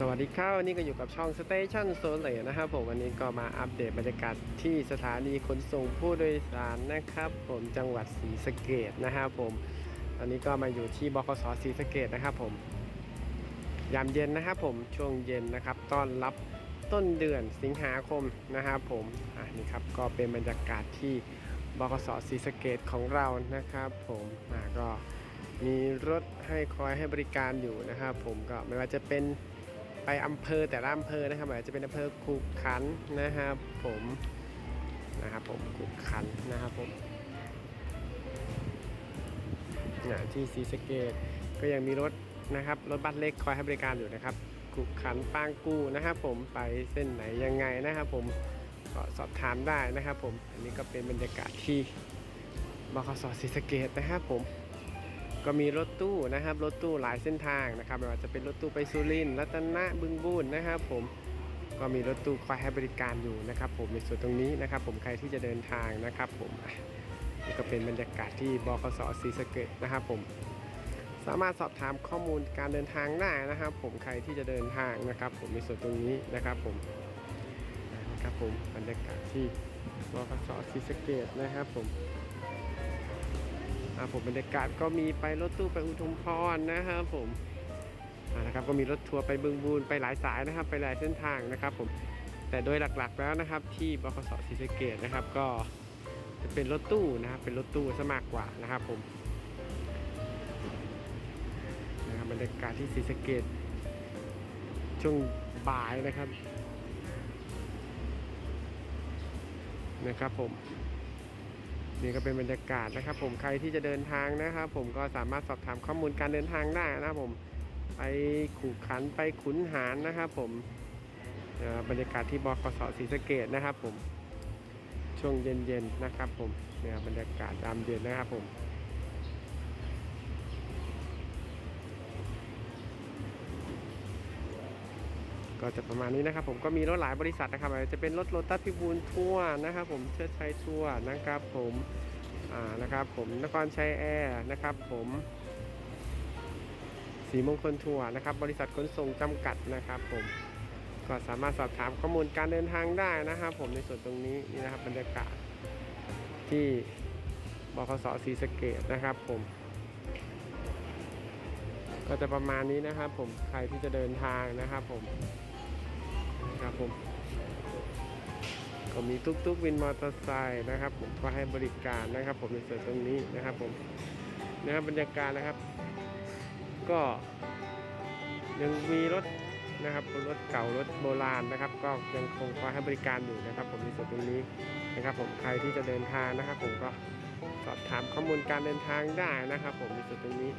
สวัสดีครับวันนี้ก็อยู่กับช่อง Station s o l e นะครับผมวันนี้ก็มาอัปเดตบรรยากาศที่สถานีขนส่งผู้โดยสารนะครับ ผมจังหวัดศรีสะเกดนะครับผมตอนนี้ก็มาอยู่ที่บขสศรีสะเกดนะครับผมยามเย็นนะครับผมช่วงเย็นนะครับต้อนรับต้นเดือนสิงหาคมนะครับผมอะนี่ครับก็เป็นบรรยากาศที่บขสศรีสะเกดของเรานะครับ ผมอะก็มีรถให้คอยให้บริการอยู่นะครับผมก็ไม่ว่าจะเป็น ไปอำเภอแต่ละอำเภอนะครับอาจจะเป็นอำเภอขุขันนะครับผมนะครับผมขุขันนะครับผมนะที่ศรีสะเกดก็ยังมีรถนะครับรถบัสเล็กคอยให้บริการอยู่นะครับขุขันปางกู้นะครับผมไปเส้นไหนยังไงนะครับผมก็สอบถามได้นะครับผมอันนี้ก็เป็นบรรยากาศที่บขสศรีสะเกดนะครับผม ก็มีรถตู้นะครับรถตู้หลายเส้นทางนะครับไม่ว่าจะเป็นรถตู้ไปสุรินทร์รัตนะบึงบูนนะครับ ผมก็มีรถตู้คอยให้บริการอยู่นะครับ ผมในส่วนตรงนี้นะครับ ผมใครที่จะเดินทางนะครับ ผมนี่ก็เป็นบรรยากาศที่บขสศรีสะเกดนะครับ ผมสามารถสอบถามข้อมูลการเดินทางได้นะครับ ผมใครที่จะเดินทางนะครับ ผมในส่วนตรงนี้นะครับ ผมนะครับผมบรรยากาศที่บขสศรีสะเกดนะครับ ผม อ่าผมบรรยากาศก็มีไปรถตู้ไปอุทุมพรนะครับผมนะครับก็มีรถทัวร์ไปบึงบูนไปหลายสายนะครับ ไปหลายเส้นทางนะครับ ผมแต่โดยหลักๆแล้วนะครับ ที่บขสศรีสะเกดนะครับ ก็จะเป็นรถตู้นะครับ เป็นรถตู้ซะมากกว่านะครับ ผมนะครับบรรยากาศที่ศรีสะเกดช่วงบ่ายนะครับนะครับผม นี่ก็เป็นบรรยากาศนะครับผมใครที่จะเดินทางนะครับผมก็สามารถสอบถามข้อมูลการเดินทางได้นะครับผมไปขู่ขันไปขุนหารนะครับผมบรรยากาศที่บกสศรีสะเกดนะครับผมช่วงเย็นๆนะครับผมเนี่ยบรรยากาศยามเย็นนะครับผม ก็จะประมาณนี้นะครับผมก็มีรถหลายบริษัทนะครับอาจจะเป็นรถโลตัสพิบูลทัวร์นะครับผมเชิดชัยทัวร์นะครับผมอ่านะครับผมนครชัยแอร์นะครับผมสีมงคลทัวร์นะครับบริษัทขนส่งจำกัดนะครับผมก็สามารถสอบถามข้อมูลการเดินทางได้นะครับผมในส่วนตรงนี้นี่นะครับบรรยากาศที่บขสศรีสเกดนะครับผม ก็จะประมาณนี้นะครับผมใครที่จะเดินทางนะครับผม นะครับผม ก็มีตุ๊กๆวินมอเตอร์ไซค์นะครับ ผมก็ให้บริการนะครับ ผมในส่วนตรงนี้นะครับผมนะครับบรรยากาศนะครับ ก็ยังมีรถนะครับรถเก่ารถโบราณนะครับ ก็ยังคงคอยให้บริการอยู่นะครับ ผมในส่วนตรงนี้นะครับ ผมใครที่จะเดินทางนะครับ ผมก็สอบถามข้อมูลการเดินทางได้นะครับ ผมในส่วนตรงนี้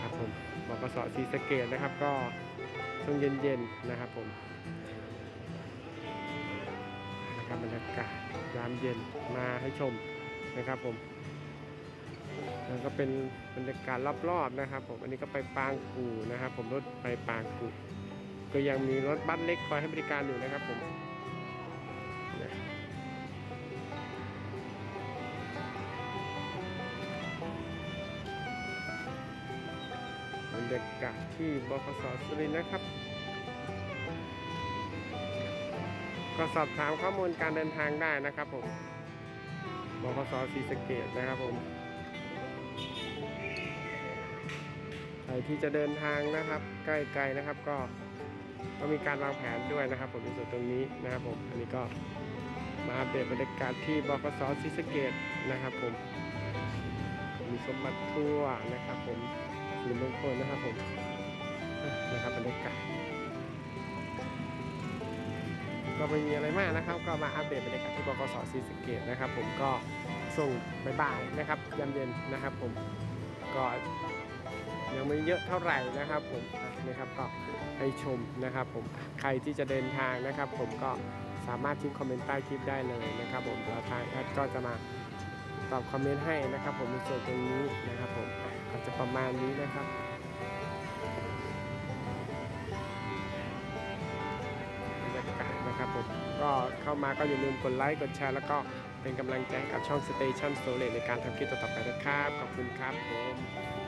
ครับผมบกสศรีสะเกดนะครับก็ ช่วงเย็นๆนะครับผมนะครับบรรยากาศยามเย็นมาให้ชมนะครับผมแล้วก็เป็นบรรยากาศรอบๆนะครับผมอันนี้ก็ไปปางกูนะครับ ผมรถไปปางกูก็ยังมีรถบัสเล็กคอยให้บริการอยู่นะครับผม รรยากาศที่บขสสุรินทร์นะครับ ก็สอบถามข้อมูลการเดินทางได้นะครับผมบขสศรีสะเกดนะครับผมใครที่จะเดินทางนะครับใกล้ๆนะครับ ก็ต้องมีการวางแผนด้วยนะครับ ผมในส่วนตรงนี้นะครับผมอันนี้ก็มาอัปเดตบรรยากาศที่บกสศรีสะเกดนะครับผมมีสมบัติทั่วนะครับผม สีมงคลนะครับผมนะครับบรรยากาศก็ไม่มีอะไรมากนะครับ ก็มาอัปเดตบรรยากาศที่บกสศรีสเกดนะครับ ผมก็ส่งบ่ายๆนะครับยามเย็นนะครับ ผมก็ยังไม่เยอะเท่าไหร่นะครับผมนะครับก็ให้ชมนะครับ ผมใครที่จะเดินทางนะครับ ผมก็สามารถทิ้งคอมเมนต์ใต้คลิปได้เลยนะครับ ผมเดี๋ยวทางแอดก็จะมา ตอบคอมเมนต์ให้นะครับ ผมในส่วนตรงนี้นะครับผมอะก็จะประมาณนี้นะครับบรรยากาศนะครับผมก็เข้ามาก็อย่าลืมกดไลค์กดแชร์แล้วก็เป็นกำลังใจกับช่อง Station s t o r y ในการทำคลิปต่อๆไปนะครับ ขอบคุณครับผม